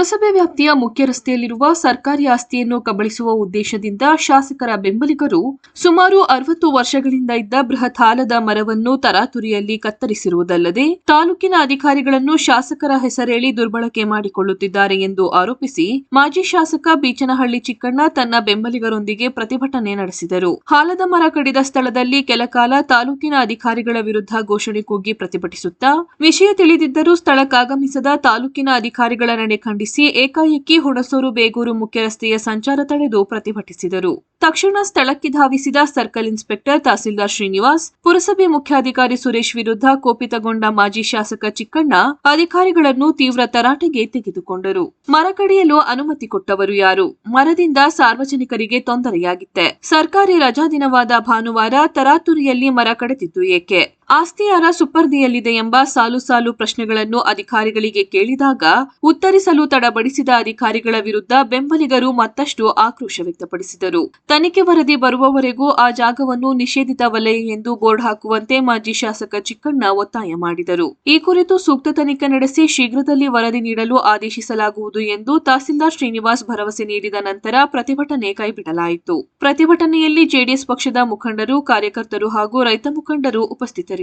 ಪುರಸಭೆ ವ್ಯಾಪ್ತಿಯ ಮುಖ್ಯ ರಸ್ತೆಯಲ್ಲಿರುವ ಸರ್ಕಾರಿ ಆಸ್ತಿಯನ್ನು ಕಬಳಿಸುವ ಉದ್ದೇಶದಿಂದ ಶಾಸಕರ ಬೆಂಬಲಿಗರು ಸುಮಾರು ಅರವತ್ತು ವರ್ಷಗಳಿಂದ ಇದ್ದ ಬೃಹತ್ ಆಲದ ಮರವನ್ನು ತರಾತುರಿಯಲ್ಲಿ ಕತ್ತರಿಸಿರುವುದಲ್ಲದೆ ತಾಲೂಕಿನ ಅಧಿಕಾರಿಗಳನ್ನು ಶಾಸಕರ ಹೆಸರೇಳಿ ದುರ್ಬಳಕೆ ಮಾಡಿಕೊಳ್ಳುತ್ತಿದ್ದಾರೆ ಎಂದು ಆರೋಪಿಸಿ ಮಾಜಿ ಶಾಸಕ ಬೀಚನಹಳ್ಳಿ ಚಿಕ್ಕಣ್ಣ ತನ್ನ ಬೆಂಬಲಿಗರೊಂದಿಗೆ ಪ್ರತಿಭಟನೆ ನಡೆಸಿದರು. ಹಾಲದ ಮರ ಕಡಿದ ಸ್ಥಳದಲ್ಲಿ ಕೆಲಕಾಲ ತಾಲೂಕಿನ ಅಧಿಕಾರಿಗಳ ವಿರುದ್ಧ ಘೋಷಣೆ ಕೂಗಿ ಪ್ರತಿಭಟಿಸುತ್ತಾ, ವಿಷಯ ತಿಳಿದಿದ್ದರೂ ಸ್ಥಳಕ್ಕಾಗಮಿಸದ ತಾಲೂಕಿನ ಅಧಿಕಾರಿಗಳ ನಡೆ ಖಂಡಿಸಿ ಏಕಾಏಕಿ ಹುಣಸೂರು ಬೇಗೂರು ಮುಖ್ಯ ರಸ್ತೆಯ ಸಂಚಾರ ತಡೆದು ಪ್ರತಿಭಟಿಸಿದರು. ತಕ್ಷಣ ಸ್ಥಳಕ್ಕೆ ಧಾವಿಸಿದ ಸರ್ಕಲ್ ಇನ್ಸ್ಪೆಕ್ಟರ್ ತಹಸೀಲ್ದಾರ್ ಶ್ರೀನಿವಾಸ್, ಪುರಸಭೆ ಮುಖ್ಯಾಧಿಕಾರಿ ಸುರೇಶ್ ವಿರುದ್ಧ ಕೋಪಿತಗೊಂಡ ಮಾಜಿ ಶಾಸಕ ಚಿಕ್ಕಣ್ಣ ಅಧಿಕಾರಿಗಳನ್ನು ತೀವ್ರ ತರಾಟೆಗೆ ತೆಗೆದುಕೊಂಡರು. ಮರ ಕಡಿಯಲು ಅನುಮತಿ ಕೊಟ್ಟವರು ಯಾರು? ಮರದಿಂದ ಸಾರ್ವಜನಿಕರಿಗೆ ತೊಂದರೆಯಾಗಿತ್ತೆ. ಸರ್ಕಾರಿ ರಜಾ ದಿನವಾದ ಭಾನುವಾರ ತರಾತುರಿಯಲ್ಲಿ ಮರ ಕಡಿದಿದ್ದು ಏಕೆ? ಆಸ್ತಿ ಯಾರ ಸುಪರ್ದಿಯಲ್ಲಿದೆ ಎಂಬ ಸಾಲು ಸಾಲು ಪ್ರಶ್ನೆಗಳನ್ನು ಅಧಿಕಾರಿಗಳಿಗೆ ಕೇಳಿದಾಗ ಉತ್ತರಿಸಲು ತಡಬಡಿಸಿದ ಅಧಿಕಾರಿಗಳ ವಿರುದ್ಧ ಬೆಂಬಲಿಗರು ಮತ್ತಷ್ಟು ಆಕ್ರೋಶ ವ್ಯಕ್ತಪಡಿಸಿದರು. ತನಿಖೆ ವರದಿ ಬರುವವರೆಗೂ ಆ ಜಾಗವನ್ನು ನಿಷೇಧಿತ ವಲಯ ಎಂದು ಬೋರ್ಡ್ ಹಾಕುವಂತೆ ಮಾಜಿ ಶಾಸಕ ಚಿಕ್ಕಣ್ಣ ಒತ್ತಾಯ ಮಾಡಿದರು. ಈ ಕುರಿತು ಸೂಕ್ತ ತನಿಖೆ ನಡೆಸಿ ಶೀಘ್ರದಲ್ಲಿ ವರದಿ ನೀಡಲು ಆದೇಶಿಸಲಾಗುವುದು ಎಂದು ತಹಸೀಲ್ದಾರ್ ಶ್ರೀನಿವಾಸ್ ಭರವಸೆ ನೀಡಿದ ನಂತರ ಪ್ರತಿಭಟನೆ ಕೈಬಿಡಲಾಯಿತು. ಪ್ರತಿಭಟನೆಯಲ್ಲಿ ಜೆಡಿಎಸ್ ಪಕ್ಷದ ಮುಖಂಡರು, ಕಾರ್ಯಕರ್ತರು ಹಾಗೂ ರೈತ ಮುಖಂಡರು ಉಪಸ್ಥಿತರಿದ್ದರು.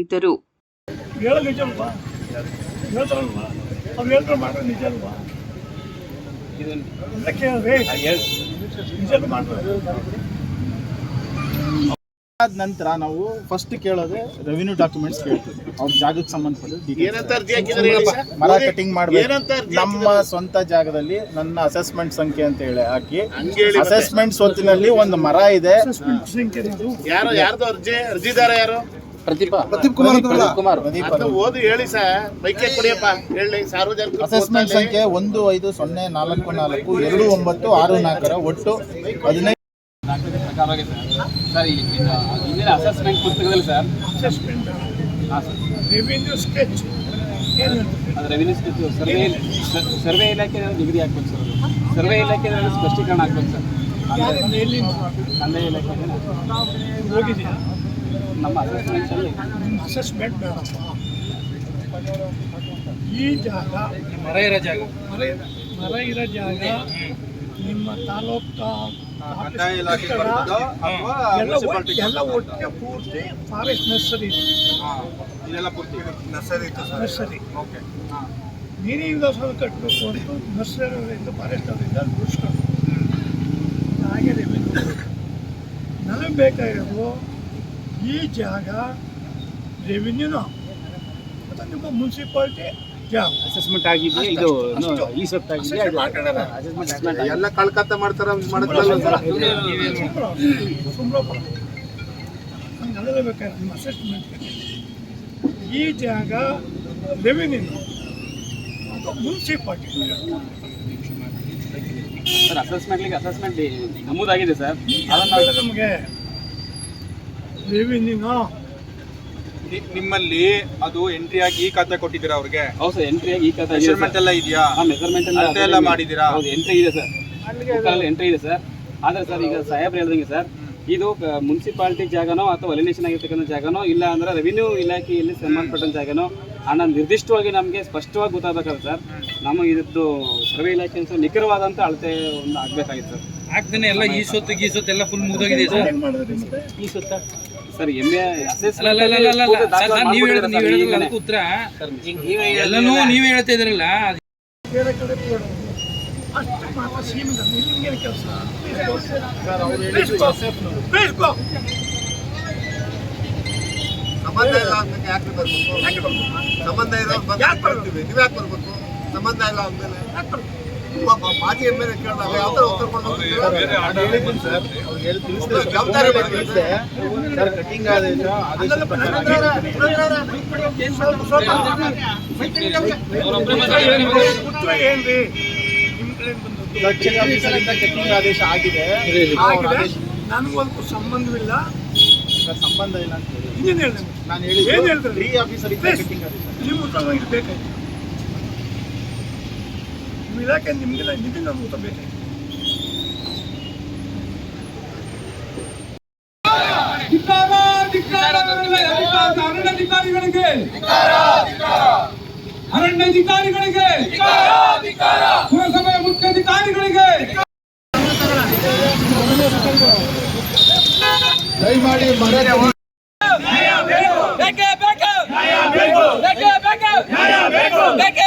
ಹೇಳೋದು ನಿಜ ಅಲ್ವಾ? ಹೇಳ್ತಾರಲ್ವಾ? ಅವ್ರು ಹೇಳ್ತಾರೆ ಮಾಡ್ರೆ ನಿಜ ಅಲ್ವಾ? ಇದಕ್ಕೆ ರೇ ಮಾಡ್ತಾರೆ? ಅದಾದ ನಂತರ ನಾವು ಫಸ್ಟ್ ಕೇಳೋದು ರೆವಿನ್ಯೂ ಡಾಕ್ಯುಮೆಂಟ್ಸ್ ಕೇಳ್ತೀವಿ. ಅವ್ರ ಜಾಗಕ್ಕೆ ಸಂಬಂಧಪಟ್ಟ ಮರ ಕಟಿಂಗ್ ಮಾಡ್ಬೇಕು. ನಮ್ಮ ಸ್ವಂತ ಜಾಗದಲ್ಲಿ ನನ್ನ ಅಸೆಸ್ಮೆಂಟ್ ಸಂಖ್ಯೆ ಅಂತ ಹೇಳಿ ಹಾಕಿ. ಅಸೆಸ್ಮೆಂಟ್ ಸ್ವತ್ತಿನಲ್ಲಿ ಒಂದು ಮರ ಇದೆ. ಯಾರು ಯಾರ್ದು ಅರ್ಜಿ? ಅರ್ಜಿದಾರ ಯಾರು? ಪ್ರದೀಪ್. ಅಂತ ಓದಿ ಹೇಳಿ ಸರ್. ಬೈಕೆ ಕೊಡಿಯಪ್ಪ. ಹೇಳಿ ಸಾರ್ವಜನಿಕ ಅಸೆಸ್ಮೆಂಟ್ ಸಂಖ್ಯೆ ಒಂದು ಐದು ಸೊನ್ನೆ ನಾಲ್ಕು ನಾಲ್ಕು ಎರಡು ಒಂಬತ್ತು ಆರು ನಾಲ್ಕರ ಒಟ್ಟು ಹದಿನೈದು. ಸರ್ ಸರ್ ಈ- ಇದು ಇಂದಿನ ಅಸೆಸ್ಮೆಂಟ್ ಪುಸ್ತಕದಲ್ಲಿ ಸರ್? ಅಸೆಸ್ಮೆಂಟ್ ಹಾಂ ಸರ್. ರೆವಿನ್ಯೂ ಸ್ಕೆಚ್ ಅದು ರೆವಿನ್ಯೂ ಸರ್ವೆ ಸರ್ವೆ ಇಲಾಖೆ ನಿಗದಿ ಹಾಕ್ಬೇಕು ಸರ್. ಸರ್ವೆ ಇಲಾಖೆ ಸ್ಪಷ್ಟೀಕರಣ ಹಾಕ್ಬೇಕು ಸರ್? ಕಂದಾಯ ಇಲಾಖೆ ನಮ್ಮ ಅಸೆಸ್ಮೆಂಟ್ ಬೇಡಪ್ಪ ಈ ಜಾಗ ಮರ ಇರೋ ಜಾಗ. ಮರ ಮರ ಇರೋ ಜಾಗ ನಿಮ್ಮ ತಾಲೂಕು ಎಲ್ಲ ಒಟ್ಟು- ಎಲ್ಲ ಒಟ್ಟಿಗೆ ಪೂರ್ತಿ ಫಾರೆಸ್ಟ್ ನರ್ಸರಿ ಇದೆಲ್ಲ ಪೂರ್ತಿ ನರ್ಸರಿ ನರ್ಸರಿ ನೀನೇ ವಿಧಾನಸೌಧ ಕಟ್ಟಬೇಕು ಅಂತ ನರ್ಸರಿಯವರಿಂದ ಫಾರೆಸ್ಟ್ ಅವರಿಂದ ದುಡಿಸ್ಕೊಂಡು ಹಾಗೆ ನನಗೆ ಬೇಕಾಗಿರೋದು ಈ ಜಾಗ ರೆವಿನ್ಯೂನ ಮತ್ತು ನಿಮ್ಮ ಮುನ್ಸಿಪಾಲ್ಟಿ ಜಾಗ. ಅಸೆಸ್ಮೆಂಟ್ ಆಗಿದೆ ಇದು ಈ Assessment ಮಾಡ್ಕೊಂಡಾರ. ಅಸೆಸ್ಮೆಂಟ್ ಎಲ್ಲ ಕಳ್ಕತ್ತ ಮಾಡ್ತಾರ ಬೇಕಾದ್ರೆ ನಿಮ್ಮ ಅಸೆಸ್ಮೆಂಟ್ ಈ ಜಾಗ ರೆವಿನ್ಯೂ ಮತ್ತು ಮುನ್ಸಿಪಾಲ್ಟಿ ಸರ್ ಅಸೆಸ್ಮೆಂಟ್ಲಿಗೆ ಅಸೆಸ್ಮೆಂಟ್ ನಮೂದಾಗಿದೆ ಸರ್ ಅದನ್ನು ನಮಗೆ ನಿ- ನಿಮ್ಮಲ್ಲಿ ಅದು ಎಂಟ್ರಿ ಆಗಿ ಈ ಖಾತೆ ಕೊಟ್ಟಿದ್ದೀರಾ ಅವ್ರಿಗೆ? ಹೌದು ಸರ್ ಎಂಟ್ರಿ ಆಗಿ ಈ ಕಥೆ ಮೆಷರ್ಮೆಂಟ್ ಎಲ್ಲ ಇದೆಯಾ? ಮೆಜರ್ಮೆಂಟ್ ಅಳತೆ ಎಲ್ಲ ಮಾಡಿದ್ದೀರಾ? ಹೌದು ಎಂಟ್ರಿ ಇದೆ ಸರ್. ಬುಕ್ಕಲ್ಲಿ ಎಂಟ್ರಿ ಇದೆ. ಸರ್. ಆದರೆ ಸರ್ ಈಗ ಸಾಹೇಬ್ರು ಹೇಳ್ದಂಗೆ ಸರ್ ಇದು ಮುನ್ಸಿಪಾಲಿಟಿ ಜಾಗನೋ ಅಥವಾ ಎಲಿನೇಷನ್ ಆಗಿರ್ತಕ್ಕಂಥ ಜಾಗನೋ ಇಲ್ಲ ಅಂದ್ರೆ ರೆವಿನ್ಯೂ ಇಲಾಖೆಯಲ್ಲಿ ಸಂಬಂಧಪಟ್ಟಂತ ಜಾಗನೋ ಅನ್ನ ನಿರ್ದಿಷ್ಟವಾಗಿ ನಮಗೆ ಸ್ಪಷ್ಟವಾಗಿ ಗೊತ್ತಾಗಬೇಕಲ್ಲ ಸರ್ ನಮ್ಮ ಇದ್ದು ಸರ್ವೆ ಇಲಾಖೆ ಅಂತ ನಿಖರವಾದಂಥ ಅಳತೆ ಒಂದು ಆಗಬೇಕಾಗಿತ್ತು ಸರ್. ಆಗ್ತಾನೆ ಎಲ್ಲ ಈ ಸೊತ್ತು ಈ ಸೊತ್ತು ಎಲ್ಲ ಫುಲ್ ಮುಗಿದೋಗಿದೆ ಸರ್. ಈ ಸುತ್ತ? ಸರ್ ಎಮ್ಮೆ ನೀವು ಹೇಳಿದ್ರೆ ನೀವು ಹೇಳಿದ್ರೆ ಅದಕ್ಕೆ ಉತ್ತರ ಎಲ್ಲನೂ ನೀವೇ ಹೇಳ್ತಾ ಇದ್ರಲ್ಲ ಅದು ಬೇರೆ ಕಡೆ ಕೊಡೋದು ಅಷ್ಟು ಮಾತ್ರ ಸೀಮಿತ ನಿಮ್ಗೇನು ಕೆಲಸ ಸಂಬಂಧ ಇಲ್ಲ ಅಂತ ಯಾಕೆ ಬರ್ಬೇಕು? ಸಂಬಂಧ ಇರೋ ಯಾಕೆ? ಬರ್ತೀವಿ. ನೀವು ಯಾಕೆ ಬರ್ಬೇಕು? ಸಂಬಂಧ ಇಲ್ಲ ಅಂದ್ಮೇಲೆ. ಒಬ್ಬ ಮಾಜಿ ಎಂ ಎಲ್ ಎ ಕೇಳಿದಾಗ ಯಾವ ಥರ ಉತ್ತರ ಕೊಡ್ಬೇಕು ಹೇಳಿ. ಜವಾಬ್ದಾರಿ ಕಟಿಂಗ್ ಆದೇಶ ಏನ್ರಿ ಕಟಿಂಗ್ ಆಗಿದೆ ನನಗೊಂದು ಸಂಬಂಧವಿಲ್ಲ ಸಂಬಂಧ ಇಲ್ಲ ಅಂತ ಹೇಳಿ. ನಾನು ಏನ್ ಏನು ಹೇಳ್ತಾರೆ? D officer. ಕಟಿಂಗ್ ಆದೇಶ ನಿಮ್ಮ ಬೇಕಾಗಿತ್ತು ಇಲಾಖೆ ನಿಮಗೆಲ್ಲ ನಿಮಗೆ ಉತ್ತರ ಬೇಕಾಯ್ತು ಅರಣ್ಯಾಧಿಕಾರಿಗಳಿಗೆ ಪುರಸಭೆಯ ಮುಖ್ಯಾಧಿಕಾರಿಗಳಿಗೆ ದಯಮಾಡಿ ಬೇಕೇ. ಬೇಕು. ಬೇಕೇ. ಬೇಕು. ಬೇಕೇ ಬೇಕು.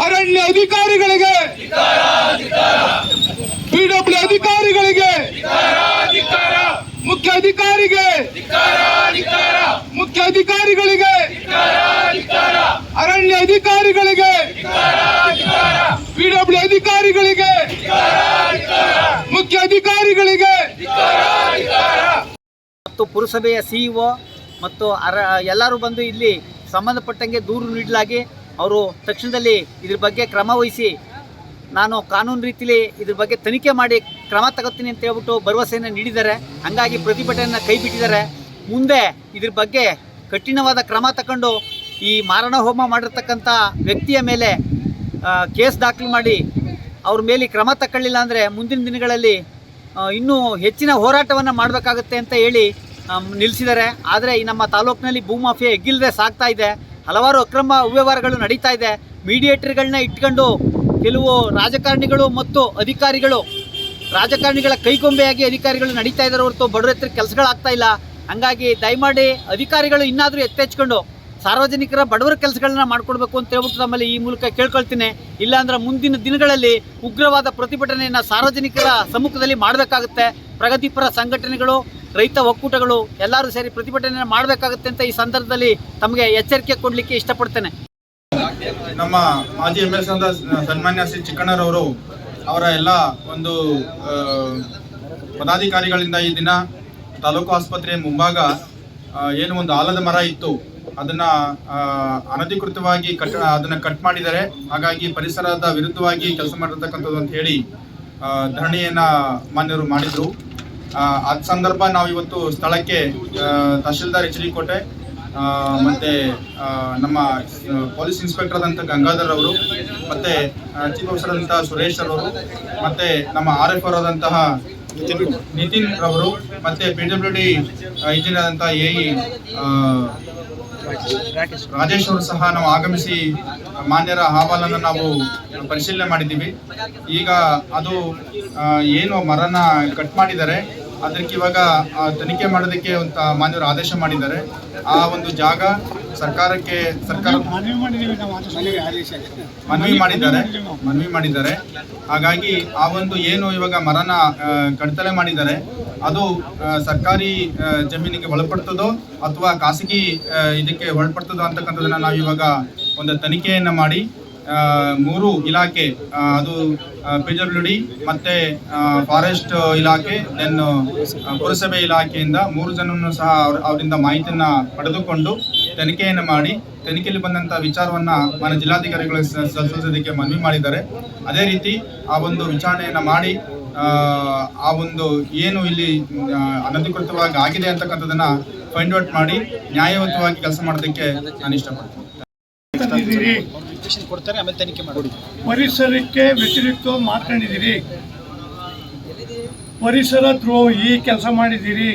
ಅರಣ್ಯ ಅಧಿಕಾರಿಗಳಿಗೆ ಪಿಡಬ್ಲ್ಯೂ ಅಧಿಕಾರಿಗಳಿಗೆ ಮುಖ್ಯ ಅಧಿಕಾರಿಗೆ ಮುಖ್ಯ ಅಧಿಕಾರಿಗಳಿಗೆ ಅರಣ್ಯ ಅಧಿಕಾರಿಗಳಿಗೆ ಪಿಡಬ್ಲ್ಯೂ ಅಧಿಕಾರಿಗಳಿಗೆ ಮುಖ್ಯ ಅಧಿಕಾರಿಗಳಿಗೆ ಮತ್ತು ಪುರಸಭೆಯ ಸಿಇಒ ಮತ್ತು ಅರ ಎಲ್ಲರೂ ಬಂದು ಇಲ್ಲಿ ಸಂಬಂಧಪಟ್ಟಂಗೆ ದೂರು ನೀಡಲಾಗಿ ಅವರು ತಕ್ಷಣದಲ್ಲಿ ಇದ್ರ ಬಗ್ಗೆ ಕ್ರಮ ವಹಿಸಿ ನಾನು ಕಾನೂನು ರೀತಿಲಿ ಇದ್ರ ಬಗ್ಗೆ ತನಿಖೆ ಮಾಡಿ ಕ್ರಮ ತಗೋತೀನಿ ಅಂತ ಹೇಳ್ಬಿಟ್ಟು ಭರವಸೆಯನ್ನು ನೀಡಿದ್ದಾರೆ. ಹಾಗಾಗಿ ಪ್ರತಿಭಟನೆಯನ್ನು ಕೈ ಬಿಟ್ಟಿದ್ದಾರೆ. ಮುಂದೆ ಇದ್ರ ಬಗ್ಗೆ ಕಠಿಣವಾದ ಕ್ರಮ ತಗೊಂಡು ಈ ಮಾರಣ ಹೋಮ ಮಾಡಿರ್ತಕ್ಕಂಥ ವ್ಯಕ್ತಿಯ ಮೇಲೆ ಕೇಸ್ ದಾಖಲು ಮಾಡಿ ಅವ್ರ ಮೇಲೆ ಕ್ರಮ ತಗೊಳ್ಳಿಲ್ಲ ಅಂದರೆ ಮುಂದಿನ ದಿನಗಳಲ್ಲಿ ಇನ್ನೂ ಹೆಚ್ಚಿನ ಹೋರಾಟವನ್ನು ಮಾಡಬೇಕಾಗುತ್ತೆ ಅಂತ ಹೇಳಿ ನಿಲ್ಲಿಸಿದ್ದಾರೆ ಆದರೆ ಈ ನಮ್ಮ ತಾಲೂಕಿನಲ್ಲಿ ಭೂಮಾಫಿಯಾ ಎಗ್ಗಿಲ್ಲದೆ ಸಾಗ್ತಾ ಇದೆ. ಹಲವಾರು ಅಕ್ರಮ ಅವ್ಯವಹಾರಗಳು ನಡೀತಾ ಇದೆ. ಮೀಡಿಯೇಟರ್ಗಳನ್ನ ಇಟ್ಕೊಂಡು ಕೆಲವು ರಾಜಕಾರಣಿಗಳು ಮತ್ತು ಅಧಿಕಾರಿಗಳು, ರಾಜಕಾರಣಿಗಳ ಕೈಗೊಂಬೆಯಾಗಿ ಅಧಿಕಾರಿಗಳು ನಡೀತಾ ಇದ್ದಾರೆ ಹೊರತು ಬಡವ್ರ ಹತ್ರ ಕೆಲಸಗಳಾಗ್ತಾ ಇಲ್ಲ. ಹಂಗಾಗಿ ದಯಮಾಡಿ ಅಧಿಕಾರಿಗಳು ಇನ್ನಾದರೂ ಎತ್ತೆಚ್ಕೊಂಡು ಸಾರ್ವಜನಿಕರ ಬಡವರ ಕೆಲಸಗಳನ್ನ ಮಾಡ್ಕೊಡ್ಬೇಕು ಅಂತ ಹೇಳ್ಬಿಟ್ಟು ನಮ್ಮಲ್ಲಿ ಈ ಮೂಲಕ ಕೇಳ್ಕೊಳ್ತೀನಿ. ಇಲ್ಲಾಂದ್ರೆ ಮುಂದಿನ ದಿನಗಳಲ್ಲಿ ಉಗ್ರವಾದ ಪ್ರತಿಭಟನೆಯನ್ನು ಸಾರ್ವಜನಿಕರ ಸಮ್ಮುಖದಲ್ಲಿ ಮಾಡಬೇಕಾಗುತ್ತೆ. ಪ್ರಗತಿಪರ ಸಂಘಟನೆಗಳು ರೈತ ಒಕ್ಕೂಟಗಳು ಎಲ್ಲರೂ ಸೇರಿ ಪ್ರತಿಭಟನೆ ಮಾಡಬೇಕಾಗುತ್ತೆ ಅಂತ ಈ ಸಂದರ್ಭದಲ್ಲಿ ತಮಗೆ ಎಚ್ಚರಿಕೆ ಕೊಡಲಿಕ್ಕೆ ಇಷ್ಟಪಡ್ತೇನೆ. ನಮ್ಮ ಮಾಜಿ ಎಂ ಎಲ್ ಸನ್ಮಾನ್ಯ ಶ್ರೀ ಚಿಕ್ಕಣ್ಣರವರು ಅವರ ಎಲ್ಲ ಒಂದು ಪದಾಧಿಕಾರಿಗಳಿಂದ ಈ ದಿನ ತಾಲೂಕು ಆಸ್ಪತ್ರೆಯ ಮುಂಭಾಗ ಏನು ಒಂದು ಆಲದ ಮರ ಇತ್ತು. ಅದನ್ನ ಅನಧಿಕೃತವಾಗಿ ಕಟ್, ಅದನ್ನ ಕಟ್ ಮಾಡಿದ್ದಾರೆ. ಹಾಗಾಗಿ ಪರಿಸರದ ವಿರುದ್ಧವಾಗಿ ಕೆಲಸ ಮಾಡಿರ್ತಕ್ಕಂಥದ್ದು ಅಂತ ಹೇಳಿ ಧರಣಿಯನ್ನು ಮಾನ್ಯರು ಮಾಡಿದ್ರು. ಅದ್ ಸಂದರ್ಭ ನಾವು ಇವತ್ತು ಸ್ಥಳಕ್ಕೆ ತಹಶೀಲ್ದಾರ್ ಎಚ್ ಡಿ ಕೋಟೆ ಮತ್ತೆ ನಮ್ಮ ಪೊಲೀಸ್ ಇನ್ಸ್ಪೆಕ್ಟರ್ ಆದಂಥ ಗಂಗಾಧರ್ ಅವರು, ಮತ್ತೆ ಚೀಫ್ ಆಫೀಸರ್ ಆದಂತಹ ಸುರೇಶ್ ಅವರು, ಮತ್ತೆ ನಮ್ಮ ಆರ್ ಎಫ್ ಆದಂತಹ ನಿತಿನ್ ಅವರು ಮತ್ತೆ ಪಿ ಡಬ್ಲ್ಯೂ ಡಿ ಇಂಜಿನಿಯರ್ ಆದಂತಹ ಎ ಇ ರಾಜೇಶ್ ಅವರು ಸಹ ನಾವು ಆಗಮಿಸಿ ಮಾನ್ಯರ ಅಹವಾಲನ್ನು ನಾವು ಪರಿಶೀಲನೆ ಮಾಡಿದ್ದೀವಿ. ಈಗ ಅದು ಏನು ಮರನ ಕಟ್ ಮಾಡಿದ್ದಾರೆ. ಅದಕ್ಕೆ ಇವಾಗ ತನಿಖೆ ಮಾಡೋದಕ್ಕೆ ಅಂತ ಮಾನ್ಯರು ಆದೇಶ ಮಾಡಿದ್ದಾರೆ. ಆ ಒಂದು ಜಾಗ ಸರ್ಕಾರಕ್ಕೆ ಸರ್ಕಾರ ಮನವಿ ಮಾಡಿದ್ದಾರೆ. ಮನವಿ ಮಾಡಿದ್ದಾರೆ. ಹಾಗಾಗಿ ಆ ಒಂದು ಏನು ಇವಾಗ ಮರನ ಕಡಿತಲೆ ಮಾಡಿದ್ದಾರೆ ಅದು ಸರ್ಕಾರಿ ಜಮೀನಿಗೆ ಒಳಪಡ್ತದೋ ಅಥವಾ ಖಾಸಗಿ ಇದಕ್ಕೆ ಒಳಪಡ್ತದೋ ಅಂತಕ್ಕಂಥದ್ದನ್ನ ನಾವು ಇವಾಗ ಒಂದು ತನಿಖೆಯನ್ನು ಮಾಡಿ ಮೂರು ಇಲಾಖೆ ಅದು ಪಿ ಡಬ್ಲ್ಯೂ ಡಿ ಮತ್ತೆ ಫಾರೆಸ್ಟ್ ಇಲಾಖೆ ದೆನ್ ಪುರಸಭೆ ಇಲಾಖೆಯಿಂದ ಮೂರು ಜನವನ್ನು ಸಹ ಅವ್ರ- ಅವರಿಂದ ಮಾಹಿತಿಯನ್ನು ಪಡೆದುಕೊಂಡು ತನಿಖೆಯನ್ನು ಮಾಡಿ ತನಿಖೆಯಲ್ಲಿ ಬಂದಂಥ ವಿಚಾರವನ್ನ ಮನ ಜಿಲ್ಲಾಧಿಕಾರಿಗಳ ಸಲ್ಲಿಸೋದಕ್ಕೆ ಮನವಿ ಮಾಡಿದ್ದಾರೆ. ಅದೇ ರೀತಿ ಆ ಒಂದು ವಿಚಾರಣೆಯನ್ನ ಮಾಡಿ ಆ, ಒಂದು ಏನು ಇಲ್ಲಿ ಅನಧಿಕೃತವಾಗಿ ಆಗಿದೆ ಅಂತಕ್ಕಂಥದ್ದನ್ನ ಫೈಂಡ್ ಔಟ್ ಮಾಡಿ ನ್ಯಾಯಯುತವಾಗಿ ಕೆಲಸ ಮಾಡೋದಕ್ಕೆ ನಾನು ಇಷ್ಟಪಡ್ತೀನಿ. ತಂದಿದ್ದೀರಿ ಪರಿಸರಕ್ಕೆ ವ್ಯತಿರಿಕ್ತ ಮಾತನಾಡಿದ್ದೀರಿ ಪರಿಸರ ದ್ರೋಹಿ ಕೆಲಸ ಮಾಡಿದ್ದೀರಿ.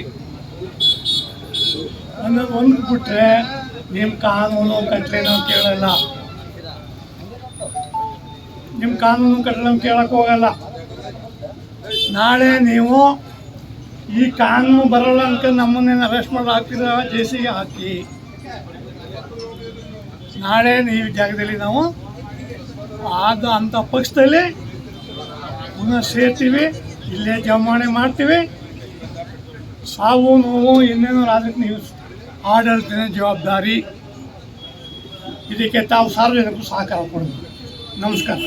ಅನ್ನೋದು ಒಂದು ಬಿಟ್ರೆ ನಿಮ್ಮ ಕಾನೂನು ಕಟ್ಟಲೆ ನಾವು ಕೇಳಲ್ಲ ನಿಮ್ಮ ಕಾನೂನು ಕಟ್ಟಲೆ ನಾವು ಹೋಗಲ್ಲ. ನಾಳೆ ನೀವು ಈ ಕಾನೂನು ಬರಲ್ಲ ಅನ್ಕೊಂಡು ನಮ್ಮನ್ನೇನು ಅರೆಸ್ಟ್ ಮಾಡಿ ಹಾಕ್ತಿದ್ರೆ ಜೆ ಸಿಗೆ ಹಾಕಿ. ನಾಳೆ ಈ ಜಾಗದಲ್ಲಿ ನಾವು ಆದ ಅಂಥ ಪಕ್ಷದಲ್ಲಿ ಪುನಃ ಸೇರ್ತೀವಿ, ಇಲ್ಲೇ ಜಮಾವಣೆ ಮಾಡ್ತೀವಿ. ಸಾವು, ನೋವು ಇನ್ನೇನು ಅದಕ್ಕೆ ನೀವು ಆಡಳಿತದ ಜವಾಬ್ದಾರಿ. ಇದಕ್ಕೆ ತಾವು ಸಾರ್ವಜನಿಕರು ಸಹಕಾರ ಕೊಡಬೇಕು ನಮಸ್ಕಾರ.